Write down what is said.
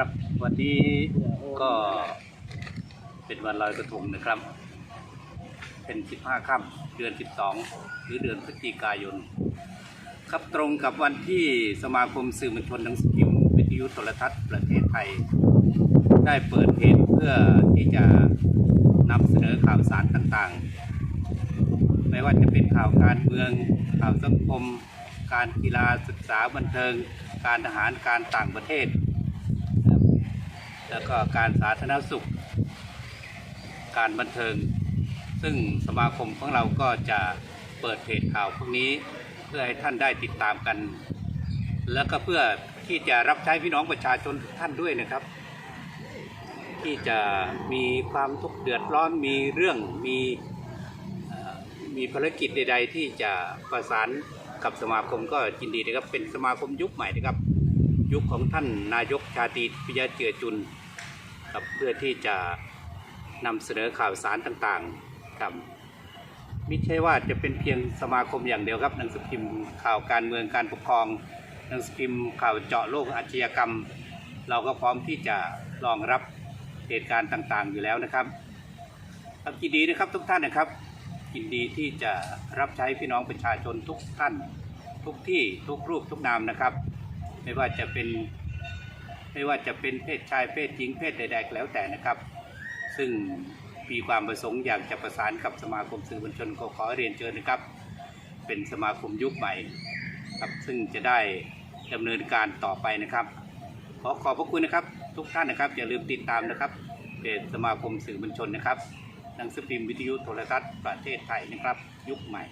ครับวันนี้ก็เป็นวันลอยกระทงนะครับ เป็น 15 ค่ำเดือน 12 หรือเดือนพฤศจิกายน ครับตรงกับวันที่สมาคมสื่อมวลชนหนังสือพิมพ์วิทยุโทรทัศน์ประเทศไทย ได้เปิดเพจเพื่อที่จะนำเสนอข่าวสารต่างๆ ไม่ว่าจะเป็นข่าวการเมือง ข่าวสังคม การกีฬาศึกษาบันเทิง การทหารการต่างประเทศ แล้วก็การสาธารณสุข การบันเทิง ซึ่งสมาคมของเราก็จะเปิดเพจข่าวพวกนี้เพื่อให้ท่านได้ติดตามกัน แล้วก็เพื่อที่จะรับใช้พี่น้องประชาชนทุกท่านด้วยนะครับ ที่จะมีความทุกข์เดือดร้อนมีเรื่องมีมีภารกิจใด ๆ ที่จะประสานกับสมาคมก็ยินดีนะครับเป็นสมาคมยุคใหม่นะครับ ยุคของท่านนายกชาตรีพิยาเจือจุน ครับเพื่อที่จะนำเสนอข่าวสารต่างๆครับไม่ใช่ว่าจะเป็นเพียงสมาคมอย่างเดียวครับหนังสือพิมพ์ข่าวการเมืองการปกครองหนังสือพิมพ์ข่าวเจาะโลกอาชญากรรม เราก็พร้อมที่จะรองรับเหตุการณ์ต่างๆ อยู่แล้วนะครับครับยินดีนะครับทุกท่านนะครับยินดีที่จะรับใช้พี่น้องประชาชนทุกท่าน ทุกที่ทุกรูปทุกนามนะครับ ไม่ว่าจะเป็น ไม่ว่าจะเป็นเพศชายเพศหญิงเพศใดๆแล้วแต่นะครับ ซึ่งมีความประสงค์อยากจะประสานกับสมาคมสื่อมวลชนก็ขอเรียนเชิญนะครับ เป็นสมาคมยุคใหม่ครับซึ่งจะได้ดำเนินการต่อไปนะครับ ขอขอบพระคุณนะครับ ทุกท่านนะครับ อย่าลืมติดตามนะครับเพจสมาคมสื่อมวลชนนะครับหนังสือพิมพ์วิทยุโทรทัศน์ประเทศไทยนะครับ ยุคใหม่